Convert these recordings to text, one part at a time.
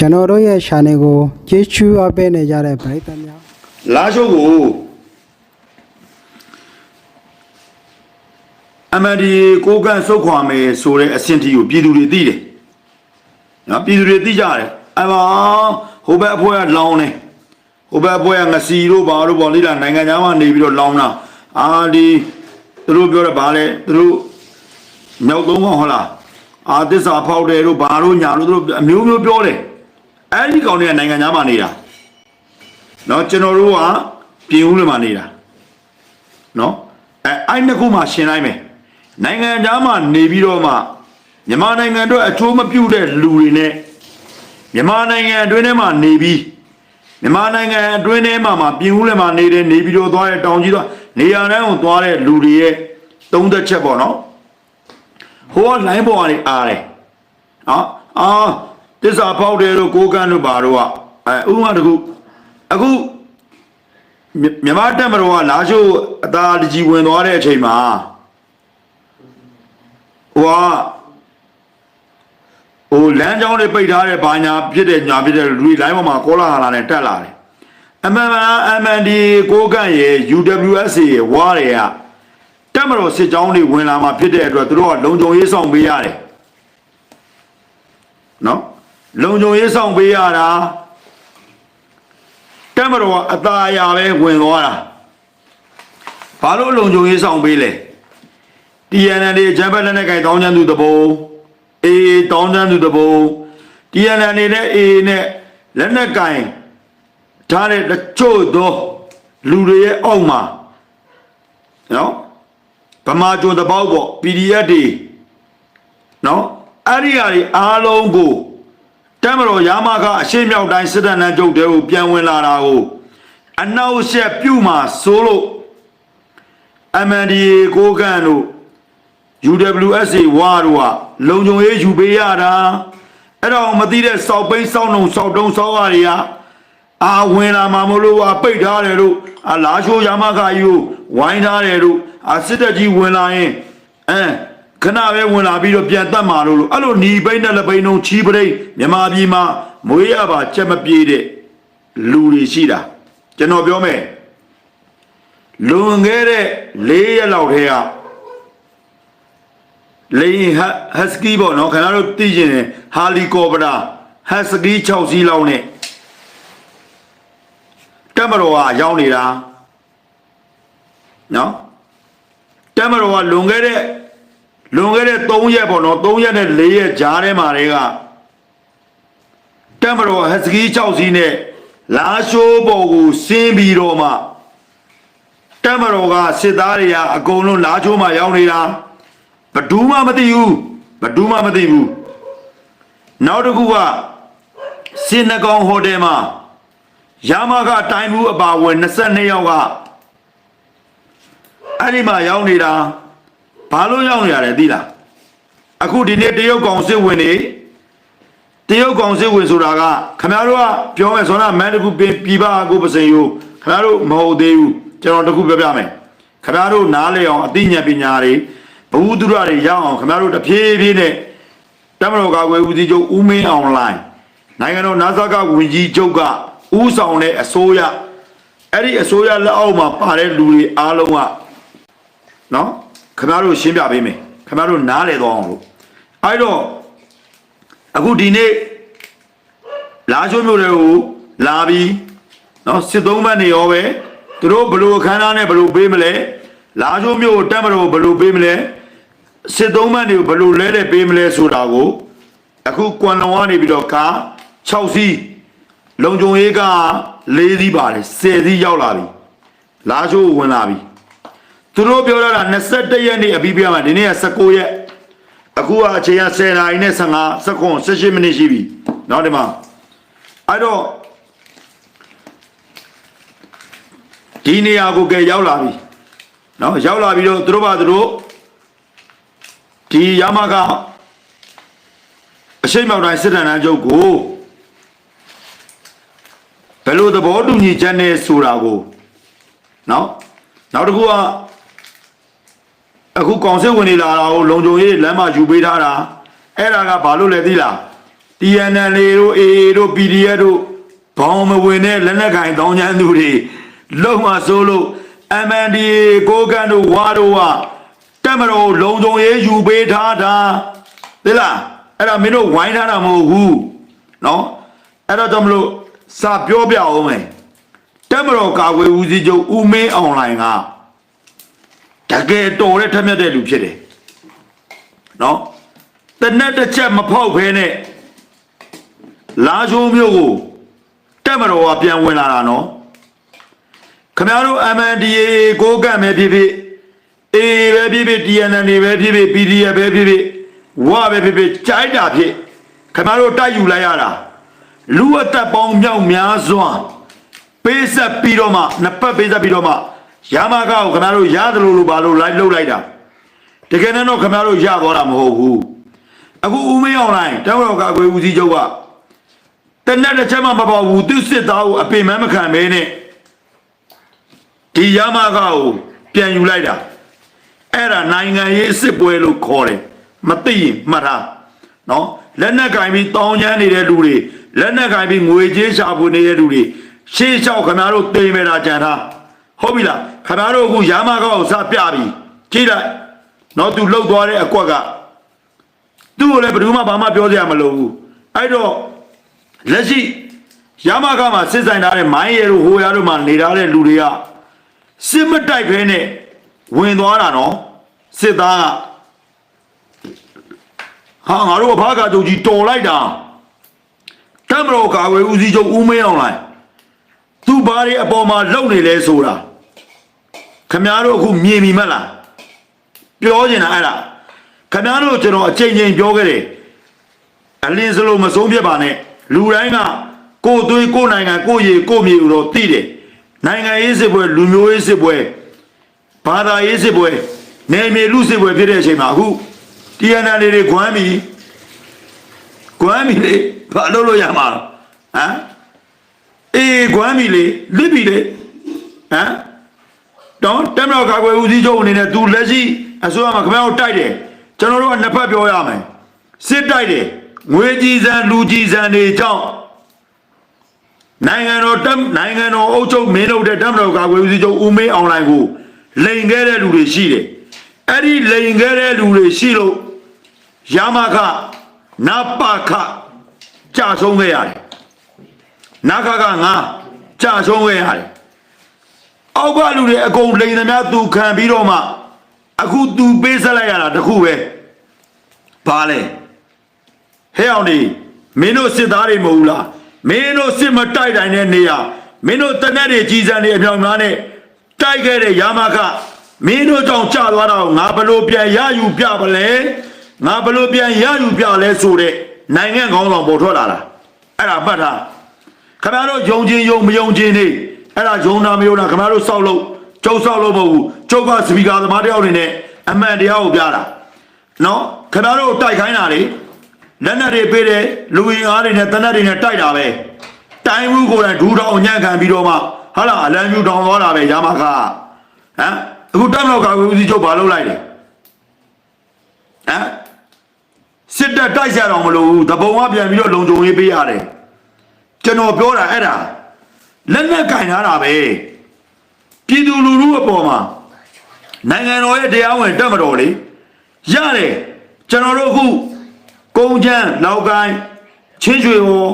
ကျွန်တော်တို့ရဲ့ channel ကိုကျေးဇူးအပ်ပေးနေကြတဲ့ပရိသတ်များလာရှုပ်ကိုအမဒီကိုကန်စုတ်ခွာမယ်ဆိုတဲ့အဆင့်တီကိုပြည်သူတွေသိတယ်နော်ပြည်သူတွေသိကြတယ်အမဟိုဘက်အဖွဲကလောင်းနေဟိုဘက်အဖွဲကငစီတို့ဘာတို့ပေါ့လိလားနိုင်ငံသားမှနေပြီးတော့လောင်းတာအာဒီသူတို့ပြောတယ်ဗာလဲသူတို့မြောက်သုံးကောင်ဟုတ်လားအာတစ္ဆာဖောက်တယ်တို့ဘာတို့ညာတို့သူတို့အမျိုးမျိုးပြောတယ် အဲ့ဒီကောင်တွေကနိုင်ငံသားမှနေတာ เนาะကျွန်တော်တို့ကပြင်ဦးလွင်မှာနေတာเนาะအဲအဲ့နှစ်ခုမှရှင်းလိုက်မယ်နိုင်ငံသားမှာနေပြီးတော့မှမြန်မာနိုင်ငံအတွက်အချိုးမပြုတ်တဲ့လူတွေနဲ့မြန်မာနိုင်ငံအတွင်းထဲမှာနေပြီးမြန်မာနိုင်ငံအတွင်းထဲမှာမှပြင်ဦးလွင်မှာနေတဲ့နေပြီးတော့သွားတဲ့တောင်ကြီးသွားနေရာတိုင်းကိုသွားတဲ့လူတွေရဲ့သုံးသက်ချက်ပေါ့နော်ဟိုကလိုင်းပေါ်ကနေအားတယ်နော်အာ တစ္ဆာဖောက်တယ်တို့ကိုးကန်းတို့ဘာတို့ကအဲဥပမာတကူအခုမြမြန်မာတက်မတော်ကလာရှိုးအသာတကြီးဝင်သွားတဲ့အချိန်မှာဟိုကဟိုလမ်းကြောင်းတွေပိတ်ထားတဲ့ဘာညာဖြစ်တဲ့ညာဖြစ်တဲ့လူတွေလိုင်းပေါ်မှာကောလာဟာလာနဲ့တက်လာတယ်အမှန်မှန် MND ကိုကန့်ရဲ့ UWSA ရဲ့ဝါတွေကတက်မတော်စစ်ကြောင်းတွေဝင်လာမှာဖြစ်တဲ့အတွက်သူတို့ကလုံခြုံရေးဆောင်ပေးရတယ်နော် လုံခြုံရေးဆောင်ပေးရတာတက်မတော်ကအตาအရာပဲဝင်သွားတာဘာလို့လုံခြုံရေးဆောင်ပေးလဲ TNL ဂျမ်ဘတ်လက်နဲ့ကြိုင်တောင်းချမ်းသူတဘုံ AA တောင်းချမ်းသူတဘုံ TNL နဲ့ AA နဲ့လက်နဲ့ကြိုင်ထားတဲ့တချို့သောလူတွေရဲ့အောက်မှာနော်ဗမာကျွန်းတပေါက်ပေါ့ PDF တွေနော်အဲ့ဒီအရာတွေအားလုံးကို တမတော်ရာမကအရှိမြောက်တိုင်းစစ်တပ်နန်းကျုပ်တဲကိုပြန်ဝင်လာတာကိုအနောက်ရှက်ပြုတ်မှဆိုလို့ MNDA ကိုကန့်တို့ UWSA ဝါတို့ကလုံခြုံရေးယူပေးရတာအဲ့တော့မသိတဲ့စောက်ပိန်းစောက်နှုံစောက်တုံးစောက်ရတွေကအာဝင်လာမှာမလို့ဟာပိတ်ထားတယ်လို့အာလာရှိုးရာမကကြီးကိုဝိုင်းထားတယ်လို့အာစစ်တပ်ကြီးဝင်လာရင်အဲ ခဏပဲဝင်လာပြီးတော့ပြန်တတ်မှာလို့လို့အဲ့လိုหนีပိန်းနဲ့လက်ပိန်းလုံးချီးပရိတ်မြန်မာပြည်မှာမွေးရပါချက်မပြေးတဲ့လူတွေရှိတာကျွန်တော်ပြောမယ်လွန်ခဲ့တဲ့၄ရက်လောက်ထဲကလေဟတ်စကီပေါ့နော်ခင်ဗျားတို့သိကျင်တယ်ဟာလီကော်ပတာဟတ်စကီ6စီးလောက်နဲ့တက်မတော်ကရောက်နေတာနော်တက်မတော်ကလွန်ခဲ့တဲ့ လွန်ခဲ့တဲ့3ရက်ပေါ့နော်3ရက်နဲ့4ရက်ကြားထဲမှာတွေကတက်မတော်ဟတ်စကီ6စီးနဲ့လာရှိုးပေါ်ကိုဆင်းပြီးတော့မှတက်မတော်ကစစ်သားတွေကအကုန်လုံးလာချိုးမှရောက်နေတာဘယ်သူမှမသိဘူးဘယ်သူမှမသိဘူးနောက်တစ်ခုကစင်နကောင်ဟိုတယ်မှာရမကတိုင်မှုအပါဝင်22ယောက်ကအဲ့ဒီမှာရောက်နေတာ ဘာလို့ရောက်နေရလဲသိလားအခုဒီနေ့တရုတ်ကောင်စစ်ဝင်နေတရုတ်ကောင်စစ်ဝင်ဆိုတာကခမရတို့ကပြောမယ်ဆိုတော့မန်တခုပြင်ပြပကိုပစိန်ယူခမရတို့မဟုတ်သေးဘူးကျွန်တော်တခုပြောပြမယ်ခမရတို့နားလေအောင်အသိဉာဏ်ပညာတွေဘဝတုရတွေရအောင်ခမရတို့တဖြည်းဖြည်းနဲ့တမတော်ကာကွယ်ဦးစီးချုပ်ဦးမင်းအောင်လိုင်းနိုင်ငံတော်နာဇကဝင်ကြီးချုပ်ကဦးဆောင်တဲ့အစိုးရအဲ့ဒီအစိုးရလက်အောက်မှာပါတဲ့လူတွေအားလုံးကနော် ခင်ဗျားတို့ရှင်းပြပေးမယ်ခင်ဗျားတို့နားလည်သွားအောင်လို့အဲ့တော့အခုဒီနေ့လာချိုးမျိုးတွေကိုလာပြီးနော်စစ်သုံးဘက်နေရောပဲသူတို့ဘလို့အခမ်းအနားနဲ့ဘလို့ပေးမလဲလာချိုးမျိုးကိုတက်မလို့ဘလို့ပေးမလဲစစ်သုံးဘက်တွေကိုဘလို့လဲတဲ့ပေးမလဲဆိုတာကိုအခုကွမ်လုံကနေပြီးတော့ကား6စီးလုံခြုံရေးက4စီးပါတယ်10စီးရောက်လာပြီလာချိုးဝင်လာပြီ သူတို့ပြောတာ21ရက်နေ့အပြီးပြမှာဒီနေ့က19ရက်အခုကအချိန်က10နာရီနဲ့15စက္ကန့်18မိနစ်ရှိပြီနောက်ဒီမှာအဲ့တော့ဒီနေရာကိုကဲရောက်လာပြီနော်ရောက်လာပြီးတော့သူတို့ဘာသူတို့ဒီရမကအရှိတ်မောက်တိုင်းစစ်တမ်းတန်းချုပ်ကိုဘယ်လိုသဘောတူညီချက်နဲ့ဆိုတာကိုနော်နောက်တစ်ခုက အခုကောင်စစ်ဝင်နေလာတာကိုလုံခြုံရေးလမ်းမယူပေးထားတာအဲ့ဒါကဘာလို့လဲသိလား TNL တို့ AA တို့ PDF တို့ဘောင်မဝင်တဲ့လက်နက်ကင်တောင်းချမ်းသူတွေလုံးဝဆိုးလို့ MNDA ကိုကန်တို့ဝါတို့ကတက်မတော်လုံုံရေးယူပေးထားတာသိလားအဲ့ဒါမင်းတို့ဝိုင်းထားတာမဟုတ်ဘူးနော်အဲ့တော့ကြောင့်မလို့စာပြောပြအောင်မယ်တက်မတော်ကာကွယ်ဦးစီးချုပ်ဦးမင်းအွန်လိုင်းက တကယ်တော်တဲ့ထက်မြက်တဲ့လူဖြစ်တယ်နော်တနက်တစ်ချက်မဖောက်ဖဲနဲ့လာချိုးမျိုးကိုတက်မတော်ကပြန်ဝင်လာတာနော်ခမရတို့ MNDA ကိုကန့်ပဲဖြစ်ဖြစ် A ပဲဖြစ်ဖြစ် TNN ပဲဖြစ်ဖြစ် PDF ပဲဖြစ်ဖြစ်ဝပဲဖြစ်ဖြစ်ကြိုက်တာဖြစ်ခမရတို့တိုက်ယူလိုက်ရတာလူအသက်ပေါင်းမြောက်များစွာပေးဆက်ပြီးတော့မှနှစ်ပတ်ပေးဆက်ပြီးတော့မှ ရမကကိုခမရတို့ရတယ်လို့လို့ဘာလို့လိုက်လှုပ်လိုက်တာတကယ်နဲ့တော့ခမရတို့ရသွားတာမဟုတ်ဘူးအခုဦးမင်းအောင်လိုင်းတောင်တော်ကအကွေဦးစီးချုပ်ကတနက်တစ်ချက်မှမပေါ့ဘူးသူစစ်သားကိုအပင်မမခံမဲနဲ့ဒီရမကကိုပြန်ယူလိုက်တာအဲ့ဒါနိုင်ငံရေးစစ်ပွဲလို့ခေါ်တယ်မသိရင်မှတ်ထားနော်လက်နက်ကင်ပြီးတောင်းချမ်းနေတဲ့လူတွေလက်နက်ကင်ပြီးငွေကြေးရှာဖွေနေတဲ့လူတွေရှေးလျှောက်ခမားတို့တိမ်မဲ့တာကြံထား ဟုတ်ပြီလားခမားတို့အခုရာမကောက်စပြပြီကြည့်လိုက်နော်သူလှုပ်သွားတဲ့အကွက်ကသူ့ကိုလည်းဘယ်သူမှဘာမှပြောစရာမလိုဘူးအဲ့တော့လက်ရှိရာမကမှာစစ်ဆိုင်ထားတဲ့မိုင်းရဲတို့ဟိုရတို့မှာနေထားတဲ့လူတွေကစစ်မတိုက်ဖဲနဲ့ဝင်သွားတာနော်စစ်သားကဟာငါတို့ဘာကကြုံကြီးတော်လိုက်တာတမတော်ကာဝေဦးစီးချုပ်ဦးမင်းအောင်လိုက် သူဘာတွေအပေါ်မှာလုံနေလဲဆိုတာခမည်းတော်အခုမြင်ပြီမလားပြောချင်တာအဲ့ဒါခမည်းတော်ကျွန်တော်အချိန်ချင်းပြောခဲ့တယ်အလင်းစလုံးမဆုံးဖြစ်ပါနဲ့လူတိုင်းကကိုယ်သွေးကိုယ်နိုင်ငံကိုယ်ရည်ကိုယ်မြေကိုတော့သိတယ်နိုင်ငံရေးစစ်ပွဲလူမျိုးရေးစစ်ပွဲဘာသာရေးစစ်ပွဲနယ်မြေလူစစ်ပွဲဖြစ်တဲ့အချိန်မှာအခု TNL လေးတွေခွမ်းပြီခွမ်းပြီလေဘာလို့လို့ရမှာဟမ် အေးခွမ်းပြီလေလစ်ပြီလေဟမ်တော့တမတော်ကာကွယ်ဦးစီးချုပ်အနေနဲ့သူလက်ရှိအစိုးရမှာခင်ဗျားတို့တိုက်တယ်ကျွန်တော်တို့ကနှစ်ဖက်ပြောရမယ်စစ်တိုက်တယ်ငွေကြီးစံလူကြီးစံတွေကြောင့်နိုင်ငံတော်တက်နိုင်ငံတော်အုပ်ချုပ်မင်းတို့တဲ့တမတော်ကာကွယ်ဦးစီးချုပ်ဦးမင်းအောင်လိုင်ကိုလိန်ခဲ့တဲ့လူတွေရှိတယ်အဲ့ဒီလိန်ခဲ့တဲ့လူတွေရှိလို့ရမခနပခကြာဆုံးခဲ့ရတယ် နခကငါကြာဆုံးခဲ့ရတယ်အောက်ကလူတွေအကုန်လိန်သမျှသူခံပြီးတော့မှအခုသူပေးဆက်လိုက်ရတာတခုပဲဘာလဲဟဲ့အောင်ဒီမင်းတို့စစ်သားတွေမဟုတ်ဘူးလားမင်းတို့စစ်မတိုက်တိုင်းတဲ့နေရမင်းတို့တနက်တွေကြီးစံတွေအပြောင်များနဲ့တိုက်ခဲ့တဲ့ယာမခမင်းတို့ကြောင့်ကြာသွားတော့ငါဘလို့ပြန်ရယူပြပလဲငါဘလို့ပြန်ရယူပြလဲဆိုတဲ့နိုင်ငံကောင်းဆောင်ပေါ်ထွက်လာတာအဲ့ဒါမှတ်ထား ခင်ဗျားတို့ယုံချင်းယုံမယုံချင်းနေအဲ့ဒါယုံတာမယုံတာခင်ဗျားတို့စောက်လို့ကျုပ်စောက်လို့မဟုတ်ဘူးကျုပ်ကစပီကာသမားတယောက်နေနဲ့အမှန်တရားကိုပြတာနော်ခင်ဗျားတို့တိုက်ခိုင်းတာလေလက်နက်တွေပေးတယ်လူဝင်အားတွေနဲ့တနက်တွေနဲ့တိုက်တာပဲတိုင်းမှုကိုယ်တိုင်ဒူးတောင်ညံ့ခံပြီးတော့မှဟာလာအလံပြူတောင်သွားတာပဲရမခဟမ်အခုတက်မလို့ကာကွယ်ဦးစီးချုပ်ဘာလုပ်လိုက်လဲဟမ်စစ်တပ်တိုက်ကြတော့မလို့ဘူးတပုံကပြန်ပြီးတော့လုံခြုံရေးပေးရတယ် ကျွန်တော်ပြောတာအဲ့ဒါလက်နက်ကင်ထားတာပဲပြည်သူလူထုအပေါ်မှာနိုင်ငံတော်ရဲ့တရားဝင်တက်မတော်လေရတယ်ကျွန်တော်တို့အခုကုန်းချမ်းလောက်ကိုင်းချင်းရွှေဟော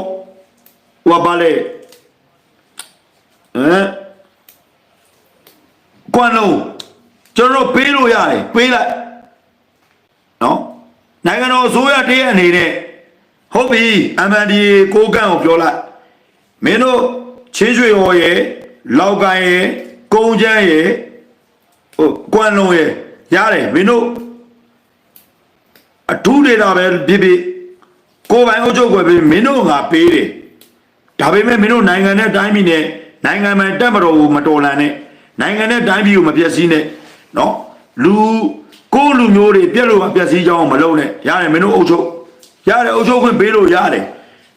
ဟိုပါလေဟမ်ကွမ်လုံးကျွန်တော်တို့ပေးလို့ရတယ်ပေးလိုက်နော်နိုင်ငံတော်အစိုးရတည်းအနေနဲ့ဟုတ်ပြီ MNDA ကိုကန့်ကိုပြောလိုက် မင်းတို့ချင်းရွှေဟော်ရဲ့လောက်ကိုင်းရဲ့ကုန်းချမ်းရဲ့ဟိုကွမ်လုံးရဲ့ရတယ်မင်းတို့အထူးဒေတာပဲဖြစ်ဖြစ်ကိုယ်ပိုင်အုပ်ချုပ်ွယ်ပဲမင်းတို့ငါပေးတယ်ဒါပေမဲ့မင်းတို့နိုင်ငံနဲ့တိုင်းပြည်နဲ့နိုင်ငံမှာတက်မတော်ဘူးမတော်လန်နဲ့နိုင်ငံနဲ့တိုင်းပြည်ကိုမပြည့်စည်နဲ့နော်လူကိုယ်လူမျိုးတွေပြက်လို့မပြည့်စည်ကြအောင်မလုပ်နဲ့ရတယ်မင်းတို့အုပ်ချုပ်ရတယ်အုပ်ချုပ်ခွင့်ပေးလို့ရတယ်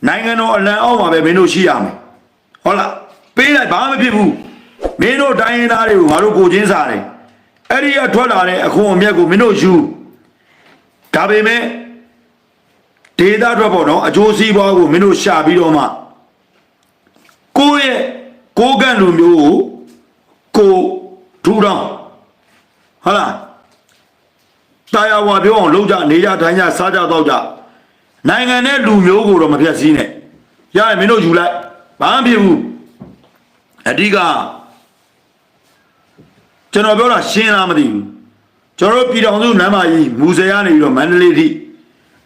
နိုင်ငံတော်အလံအောက်မှာပဲမင်းတို့ရှိရမယ်ဟုတ်လားပေးလိုက်ဘာမှမဖြစ်ဘူးမင်းတို့တိုင်းရင်းသားတွေကိုငါတို့ကိုချင်းစားတယ်အဲ့ဒီအထွက်လာတဲ့အခွန်အမြတ်ကိုမင်းတို့ယူဒါပေမဲ့ဒေတာအတွက်ပေါ့နော်အကျိုးစီးပွားကိုမင်းတို့ရှာပြီးတော့မှကိုယ့်ရဲ့ကိုယ်ကန့်လူမျိုးကိုကိုထူထောင်ဟုတ်လားတာယာဝါပြောအောင်လုပ်ကြနေကြထိုင်ကြစားကြတော့ကြ နိုင်ငံနဲ့လူမျိုးကိုတော့မပြတ်စည်းနဲ့ရရင်မင်းတို့ယူလိုက်ဘာမှမဖြစ်ဘူးအဓိကကျွန်တော်ပြောတာရှင်းလားမသိဘူးကျွန်တော်တို့ပြည်တော်စုလမ်းမကြီးမူဆယ်ကနေပြီးတော့မန္တလေးထိ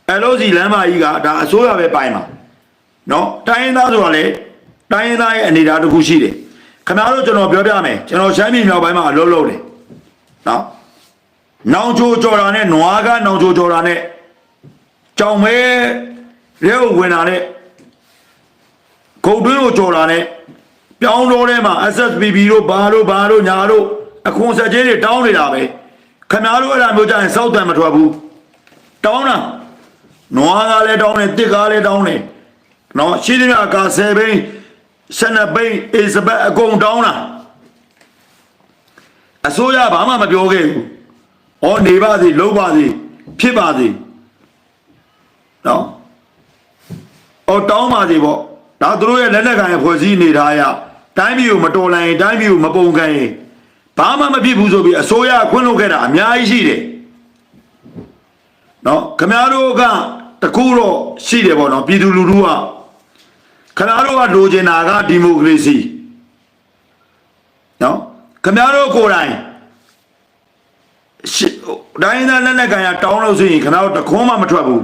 အဲလိုစီလမ်းမကြီးကဒါအစိုးရပဲပိုင်မှာနော်တိုင်းရင်းသားဆိုတာလေတိုင်းရင်းသားရဲ့အနေအထားတစ်ခုရှိတယ်ခင်ဗျားတို့ကျွန်တော်ပြောပြမယ်ကျွန်တော်ရှမ်းပြည်မြောက်ပိုင်းမှာအလုပ်လုပ်တယ်နော်နောင်ချိုကြော်တာနဲ့နွားကနောင်ချိုကြော်တာနဲ့ ကြောင်မဲရဲကိုဝင်တာနဲ့ဂုတ်တွင်းကိုကြော်တာနဲ့ပြောင်းတော့ထဲမှာ SSBB တို့ဘာတို့ဘာတို့ညာတို့အခွန်ဆက်ချင်းတွေတောင်းနေတာပဲခမားတို့အဲ့ဒါမျိုးကြရင်စောက်တန်မထွက်ဘူးတောင်းတာနွားကလည်းတောင်းတယ်တစ်ကားလည်းတောင်းတယ်နော်ရှိသမျှကာဆယ်ဘိန်းဆနဘိန်းအေစဘတ်အကုန်တောင်းတာအစိုးရဘာမှမပြောခဲ့ဘူး။ဩနေပါစေလုံးပါစေဖြစ်ပါစေ။ နော်။ဩတောင်းပါစေပေါ့။ဒါသူတို့ရဲ့လက်နက်ကိုင်ဖွဲ့စည်းနေထားရတိုင်းပြည်ကိုမတော်လိုင်ရင်တိုင်းပြည်ကိုမပုံကန်ရင်ဘာမှမဖြစ်ဘူးဆိုပြီးအစိုးရခွင့်လုပ်ခဲ့တာအများကြီးရှိတယ်။နော်ခမရတို့ကတကူတော့ရှိတယ်ပေါ့နော်ပြည်သူလူထုကခမရတို့ကလိုချင်တာကဒီမိုကရေစီနော်ခမရတို့ကိုယ်တိုင်ရှစ်တိုင်းသားလက်လက်ကန်ရတောင်းလို့ဆိုရင်ခင်ဗျားတို့တခွန်းမှမထွက်ဘူး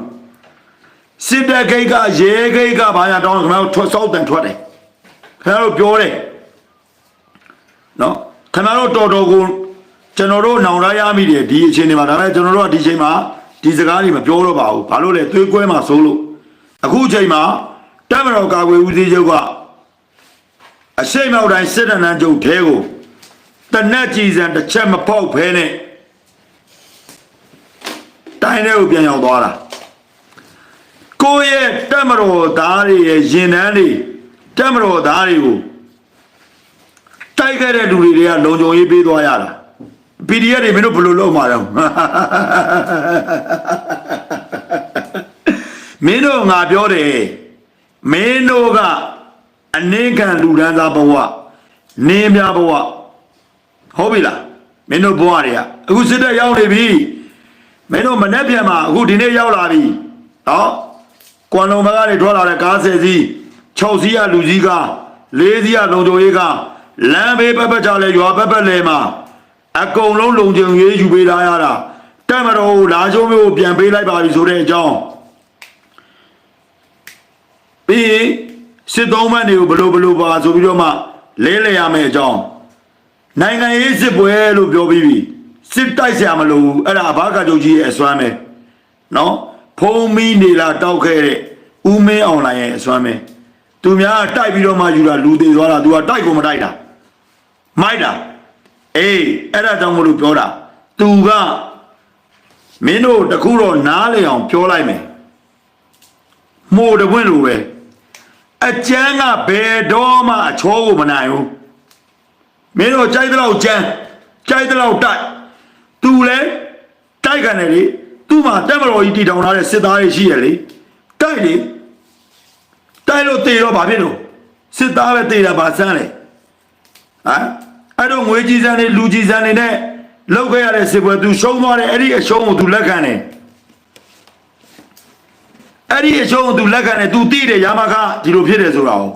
စစ်တပ်ဂိတ်ကရဲဂိတ်ကဘာညာတောင်းလို့ခင်ဗျားတို့ထွက်စောက်တန်ထွက်တယ်ခင်ဗျားတို့ပြောတယ်နော်ခင်ဗျားတို့တော်တော်ကိုကျွန်တော်တို့နောင်ရရမိတယ်ဒီအချိန်တွေမှာဒါပေမဲ့ကျွန်တော်တို့ကဒီအချိန်မှာဒီစကားတွေမပြောတော့ပါဘူးဘာလို့လဲသွေးကွဲမှာစိုးလို့အခုအချိန်မှာတက်မတော်ကာကွယ်ဦးစီးချုပ်ကအရှိတ်မောက်တိုင်းစစ်တပ်နန်းချုပ်ထဲကိုတနက်ကြည်စံတစ်ချက်မပေါက်ဖဲနဲ့တိုင်းထဲကိုပြန်ရောက်သွားတာ ကိုယ့်ရဲ့တက်မတော်သားတွေရဲ့ရင်တန်းတွေတက်မတော်သားတွေကိုတိုက်ခဲ့တဲ့လူတွေတွေကလုံခြုံရေးပေးသွားရတာ PDF တွေမင်းတို့ဘယ်လိုလုပ်မှာလဲမင်းတို့ငါပြောတယ်မင်းတို့ကအနည်းခံလူဒန်းသားဘဝနင်းများဘဝဟုတ်ပြီလားမင်းတို့ဘဝတွေကအခုစစ်တပ်ရောက်နေပြီမင်းတို့မနေ့ပြန်မှာအခုဒီနေ့ရောက်လာပြီနော် ကွမ်လုံဘက်ကနေထွက်လာတဲ့ကားဆယ်စီး6စီးရလူကြီးကား4စီးရလုံကြုံရေးကားလမ်းဘေးပက်ပက်ချလဲရွာပက်ပက်လဲမှာအကုန်လုံးလုံခြုံရေးယူပေးထားရတာတက်မတော်ကိုလာကျုံးမျိုးကိုပြန်ပေးလိုက်ပါပြီဆိုတဲ့အကြောင်းပြီးရင်စစ်သုံးမန်းတွေကိုဘလို့ဘလို့ပါဆိုပြီးတော့မှလဲလဲရမယ်အကြောင်းနိုင်ငံရေးစစ်ပွဲလို့ပြောပြီးပြီစစ်တိုက်ဆရာမလို့ဘူးအဲ့ဒါဘာကကြုတ်ကြီးရဲ့အစွမ်းပဲနော် ဖုံးမီနေလာတောက်ခဲ့တဲ့ဦးမင်းအောင်လိုင်ရဲ့အစွမ်းပဲသူများကတိုက်ပြီးတော့မှယူတာလူသေးသွားတာ तू ကတိုက်ကိုမတိုက်တာမိုက်တာအေးအဲ့ဒါကြောင့်မလို့ပြောတာ तू ကမင်းတို့တခုတော့နားလေအောင်ပြောလိုက်မယ်မှုတပွင့်လိုပဲအကျန်းကဘယ်တော့မှအချောကိုမနိုင်ဘူးမင်းတို့ကြိုက်တဲ့လောက်ကြမ်းကြိုက်တဲ့လောက်တိုက်သူလဲတိုက်ခံတယ်လေ သူ့မှာတက်မတော်ကြီးတည်ထောင်ထားတဲ့စစ်သားတွေရှိရလေတိုက်လေတိုက်လို့တေတော့ဘာဖြစ်လို့စစ်သားပဲတေတာဘာစမ်းလဲဟမ်အဲ့တော့ငွေကြီးစမ်းနေလူကြီးစမ်းနေနဲ့လောက်ခဲ့ရတဲ့စစ်ပွဲသူရှုံးသွားတယ်အဲ့ဒီအရှုံးကိုသူလက်ခံတယ်အဲ့ဒီအရှုံးကိုသူလက်ခံတယ်သူသိတယ်ရာမခဒီလိုဖြစ်တယ်ဆိုတာကို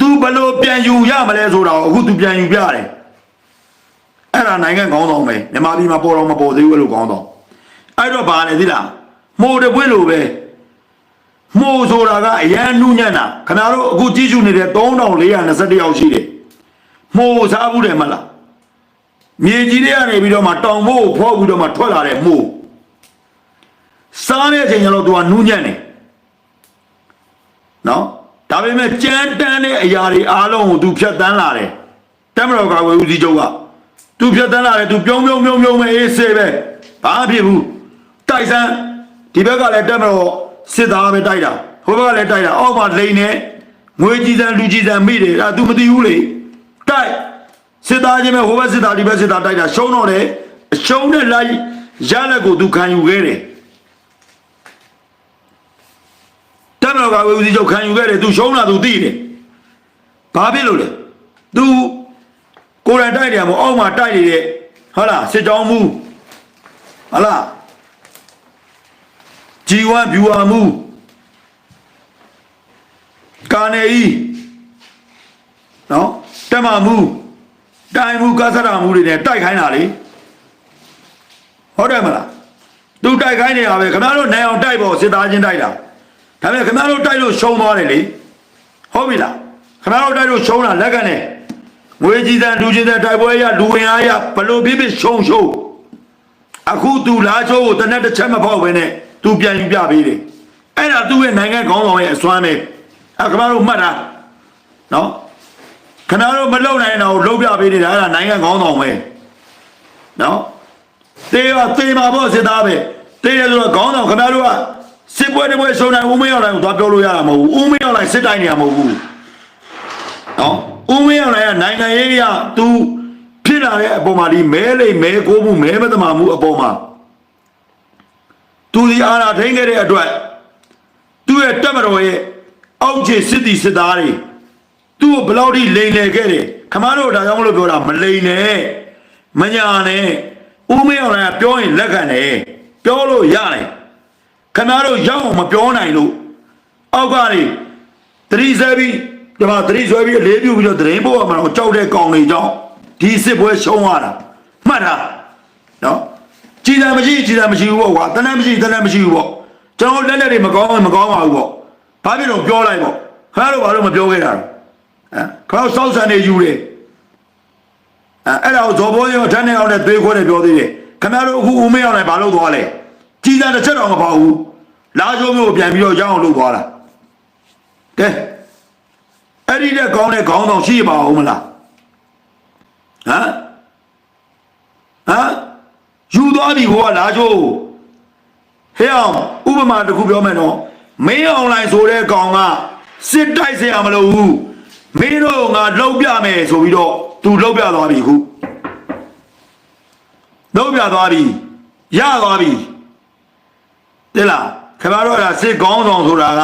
तू ဘလို့ပြန်ယူရမလဲဆိုတာကိုအခု तू ပြန်ယူပြတယ်အဲ့ဒါနိုင်ငံကောင်းဆောင်ပဲမြန်မာပြည်မှာပေါ်တော့မပေါ်သေးဘူးလို့ကောင်းဆောင် အဲ့တော့ဘာလဲသိလားမှုတပွင့်လို့ပဲမှုဆိုတာကအရန်နုညံ့တာခင်ဗျားတို့အခုကြည့်ရှုနေတဲ့3421ယောက်ရှိတယ်မှုစားဘူးတယ်မလားမြေကြီးတွေကနေပြီးတော့မှတောင်ဖို့ဖောက်ပြီးတော့မှထွက်လာတဲ့မှုစားတဲ့အချိန်ကျတော့ तू ကနုညံ့တယ်နော်ဒါပေမဲ့ကြမ်းတမ်းတဲ့အရာတွေအားလုံးကိုသူဖြတ်တန်းလာတယ်တက်မတော်ကာဝယ်ဦးစီးချုပ်ကသူဖြတ်တန်းလာတယ်သူပြုံးပြုံးပြုံးပြုံးပဲအေးဆေးပဲဘာဖြစ်ဘူး တိုက်စမ်းဒီဘက်ကလည်းတက်မတော်စစ်သားပဲတိုက်တာဟိုဘက်ကလည်းတိုက်တာအောက်မှာလိန်နေငွေကြီးစံလူကြီးစံမိတယ်ဒါ तू မသိဘူးလေတိုက်စစ်သားချင်းပဲဟိုဘက်စစ်သားဒီဘက်စစ်သားတိုက်တာရှုံးတော့တယ်အရှုံးနဲ့လိုက်ရလက်ကို तू ခံယူခဲ့တယ် တက်မတော်ကဝေဦးစီချုပ်ခံယူခဲ့တယ် तू ရှုံးတာ तू သိတယ်ဘာဖြစ်လို့လဲ तू ကိုယ်တိုင်တိုက်တယ်မို့အောက်မှာတိုက်နေတဲ့ဟုတ်လားစစ်ကြောင်းမှုဟုတ်လား G1 viewer မှုကာနေဤနော်တက်မမှုတိုင်မှုကသရမှုတွေနဲ့တိုက်ခိုင်းတာလေဟုတ်တယ်မလားသူတိုက်ခိုင်းနေတာပဲခင်ဗျားတို့နိုင်အောင်တိုက်ဖို့စစ်သားချင်းတိုက်တာဒါပေမဲ့ခင်ဗျားတို့တိုက်လို့ရှုံးသွားတယ်လေဟုတ်ပြီလားခင်ဗျားတို့တိုက်လို့ရှုံးတာလက်ကနေငွေကြီးတဲ့လူကြီးတဲ့တိုက်ပွဲရလူဝင်အားရဘလို့ပြပြရှုံးရှုံးအခုသူလားချိုးကိုတနက်တစ်ချက်မဖောက်ပဲနဲ့ သူပြန်ယူပြပေးတယ်အဲ့ဒါသူ့ရဲ့နိုင်ငံခေါင်းဆောင်ရဲ့အစွမ်းပဲအဲခင်ဗျားတို့မှတ်တာနော်ခဏတော့မလုံနိုင်တော့လှုပ်ပြပေးနေတာအဲ့ဒါနိုင်ငံကောင်းဆောင်ပဲနော်တေးရတေးမှာပေါ့စစ်သားပဲတေးရဆိုတော့ကောင်းဆောင်ခင်ဗျားတို့ကစစ်ပွဲတစ်ပွဲရှုံးနိုင်ဦးမင်းအောင်နိုင်ကိုသွားပြောလို့ရတာမဟုတ်ဘူးဦးမင်းအောင်နိုင်စစ်တိုင်းနေရမဟုတ်ဘူးနော်ဦးမင်းအောင်နိုင်ကနိုင်ငံရေးရသူဖြစ်လာတဲ့အပေါ်မှာဒီမဲလိမ်မဲကိုမှုမဲမတမာမှုအပေါ်မှာ သူဒီအာဏာထိန်းခဲ့တဲ့အတွက်သူ့ရဲ့တက်မတော်ရဲ့အောက်ခြေစစ်တီစစ်သားတွေသူ့ကိုဘယ်လောက်ထိလိန်လေခဲ့တယ်ခမားတို့ဒါကြောင့်မလို့ပြောတာမလိန်နဲ့မညာနဲ့ဦးမေအောင်လည်းပြောရင်လက်ခံတယ်ပြောလို့ရတယ်ခမားတို့ရောက်အောင်မပြောနိုင်လို့အောက်ကနေသတိဆွဲပြီးဒီမှာသတိဆွဲပြီးအလေးပြုပြီးတော့သတင်းပို့ရမှာတော့ကြောက်တဲ့ကောင်တွေကြောင့်ဒီစစ်ပွဲရှုံးရတာမှတ်တာနော် ကြည်တယ်မရှိကြည်တယ်မရှိဘူးပေါ့ကွာတနက်မရှိတနက်မရှိဘူးပေါ့ကျွန်တော်လက်လက်တွေမကောင်းရင်မကောင်းပါဘူးပေါ့ဘာဖြစ်လို့ပြောလိုက်ပေါ့ခါတို့ဘာလို့မပြောခဲ့တာလဲဟမ်ခေါင်းစောက်ဆန်နေယူတယ်အဲအဲ့ဒါကိုဇော်ဘောရောဓာတ်နဲ့အောင်နဲ့သွေးခွဲတယ်ပြောသေးတယ်ခင်ဗျားတို့အခုဦးမင်းအောင်လည်းဘာလုပ်သွားလဲကြီးစားတစ်ချက်တော့မပေါ့ဘူးလာချိုးမျိုးကိုပြန်ပြီးတော့ရအောင်လုပ်သွားတာကဲအဲ့ဒီတဲ့ကောင်းတဲ့ခေါင်းဆောင်ရှိပါအောင်မလားဟမ်ဟမ် ယူသွားပြီဘောကလာချိုးဟဲ့အောင်ဥပမာတစ်ခုပြောမယ်နော်မင်းအွန်လိုင်းဆိုတဲ့ကောင်ကစစ်တိုက်ဆရာမလို့ဘူးမင်းတို့ငါလှုပ်ပြမယ်ဆိုပြီးတော့သူလှုပ်ပြသွားပြီခုလှုပ်ပြသွားပြီရသွားပြီတဲ့လားခင်ဗျားတို့ကစစ်ကောင်းဆောင်ဆိုတာက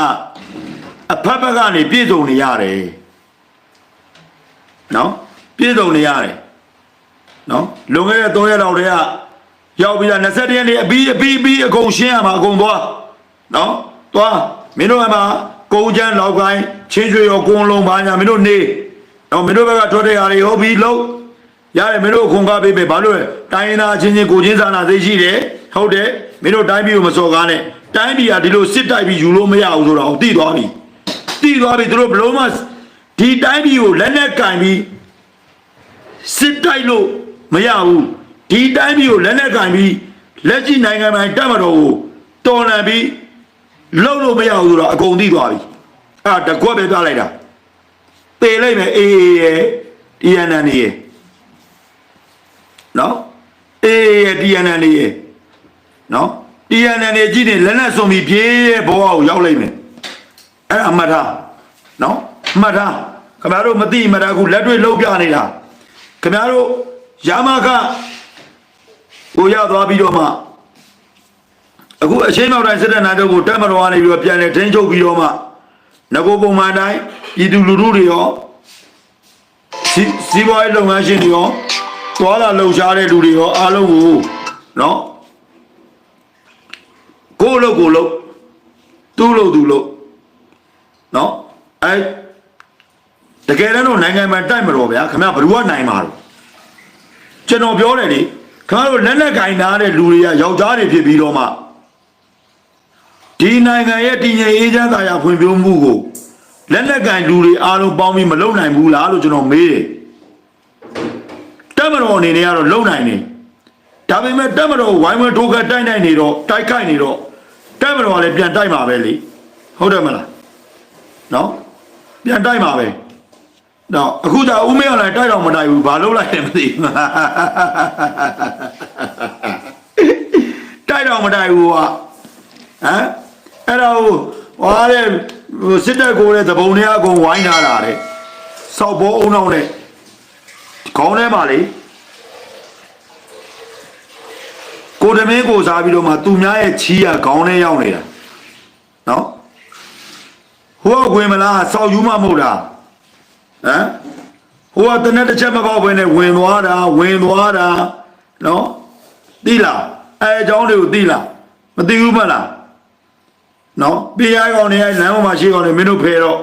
အဖက်ဖက်ကနေပြည်စုံနေရတယ်နော်ပြည်စုံနေရတယ်နော်လွန်ခဲ့တဲ့3ရက်လောက်တည်းက ရောက်ပြီးသား21ရက်နေ့အပြီးအပြီးအပြီးအကုန်ရှင်းရမှာအကုန်သွားနော်သွားမင်းတို့ကမှကုန်းချမ်းလောက်ကိုင်းချင်းရွှေရောကုန်းလုံးပါညာမင်းတို့နေတော့မင်းတို့ဘက်ကထွက်တဲ့ဟာတွေဟုတ်ပြီလို့ရတယ်မင်းတို့အခွန်ကားပေးပေးဘာလို့လဲတိုင်းရင်းသားအချင်းချင်းကိုချင်းစာနာသိရှိတယ်ဟုတ်တယ်မင်းတို့တိုင်းပြည်ကိုမစော်ကားနဲ့တိုင်းပြည်ကဒီလိုစစ်တိုက်ပြီးယူလို့မရဘူးဆိုတော့သိသွားပြီသိသွားပြီသူတို့ဘလို့မှဒီတိုင်းပြည်ကိုလက်နဲ့ကင်ပြီးစစ်တိုက်လို့မရဘူး ဒီတိုင်းပြည်ကိုလက်နဲ့ကင်ပြီးလက်ရှိနိုင်ငံပိုင်းတက်မတော်ကိုတော်လှန်ပြီးလှုပ်လို့မရဘူးဆိုတော့အကုန်သိသွားပြီအဲ့ဒါတကွက်ပဲပြလိုက်တာပေလိုက်မယ်အေးအေးရဲ့ TNN ရဲ့နော်အေးအေးရဲ့ TNN ရဲ့နော် TNN ရဲ့ကြည့်နေလက်နဲ့စုံပြီးပြေးရဲ့ဘဝကိုရောက်လိုက်မယ်အဲ့ဒါမှတ်ထားနော်မှတ်ထားခင်ဗျားတို့မသိမှတ်ထားခုလက်တွေ့လှုပ်ပြနေတာခင်ဗျားတို့ရာမခ ကိုရသွားပြီးတော့မှအခုအချင်းမြောက်တိုင်းစစ်တပ်နာတို့ကိုတက်မတော်ကနေပြီးတော့ပြန်လဲထင်းချုပ်ပြီးတော့မှငကိုပုံမှန်တိုင်းပြည်သူလူထုတွေရောစီစီးပွားရေးလုပ်ငန်းရှင်တွေရောသွားလာလှုပ်ရှားတဲ့လူတွေရောအားလုံးကိုနော်ကိုယ်လို့ကိုယ်လို့သူ့လို့သူ့လို့နော်အဲတကယ်တော့နိုင်ငံမှာတိုက်မတော်ဗျာခင်ဗျာဘယ်သူကနိုင်မှာလို့ကျွန်တော်ပြောတယ်လေ ခင်ဗျားတို့လက်လက်ကင်ထားတဲ့လူတွေကယောက်ျားတွေဖြစ်ပြီးတော့မှဒီနိုင်ငံရဲ့တည်ငြိမ်အေးချမ်းသာယာဖွံ့ဖြိုးမှုကိုလက်လက်ကင်လူတွေအားလုံးပေါင်းပြီးမလုပ်နိုင်ဘူးလားလို့ကျွန်တော်မေးတယ်တက်မတော်အနေနဲ့ကတော့လုပ်နိုင်တယ်ဒါပေမဲ့တက်မတော်ဝိုင်းဝန်းထိုးခတ်တိုက်နိုင်နေတော့တိုက်ခိုက်နေတော့တက်မတော်ကလည်းပြန်တိုက်မှာပဲလေဟုတ်တယ်မလားနော်ပြန်တိုက်မှာပဲ တော့အခုဒါဦးမင်းအောင်လည်းတိုက်တော့မတိုက်ဘူးဘာလို့လိုက်လဲမသိဘူးတိုက်တော့မတိုက်ဘူးကွာဟမ်အဲ့တော့ဟွာတဲ့ဟိုစစ်တပ်ကိုတဲ့သဘုံတွေအကုန်ဝိုင်းထားတာတဲ့စောက်ဘောအုံအောင်တဲ့ခေါင်းထဲမှာလေကိုတမင်းကိုစားပြီးတော့မှသူများရဲ့ချီးရခေါင်းထဲရောက်နေတာနော်ဟိုကဝင်မလားစောက်ယူမှမဟုတ်တာ ဟမ်ဟိုကတနေ့တစ်ချက်မပေါက်ဘဲနဲ့ဝင်သွားတာဝင်သွားတာနော်သိလားအဲအကြောင်းတွေကိုသိလားမသိဘူးမလားနော်ပြရကောင်နေအဲလမ်းပေါ်မှာရှိကောင်နေမင်းတို့ဖယ်တော့